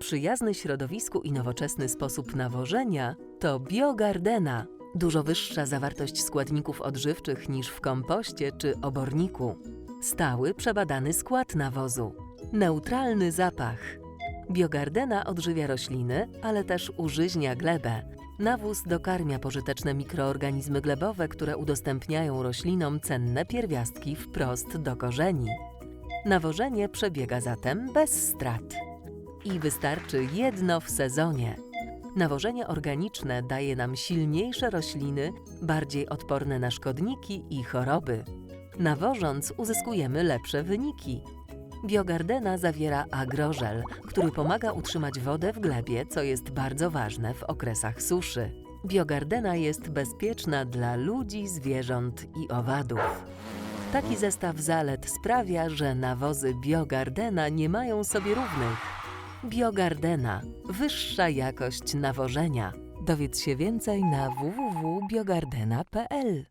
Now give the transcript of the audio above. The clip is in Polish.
Przyjazny środowisku i nowoczesny sposób nawożenia to biogardena. Dużo wyższa zawartość składników odżywczych niż w kompoście czy oborniku. Stały, przebadany skład nawozu. Neutralny zapach. Biogardena odżywia rośliny, ale też użyźnia glebę. Nawóz dokarmia pożyteczne mikroorganizmy glebowe, które udostępniają roślinom cenne pierwiastki wprost do korzeni. Nawożenie przebiega zatem bez strat. I wystarczy jedno w sezonie. Nawożenie organiczne daje nam silniejsze rośliny, bardziej odporne na szkodniki i choroby. Nawożąc uzyskujemy lepsze wyniki. Biogardena zawiera agrożel, który pomaga utrzymać wodę w glebie, co jest bardzo ważne w okresach suszy. Biogardena jest bezpieczna dla ludzi, zwierząt i owadów. Taki zestaw zalet sprawia, że nawozy Biogardena nie mają sobie równych. Biogardena wyższa jakość nawożenia. Dowiedz się więcej na www.biogardena.pl.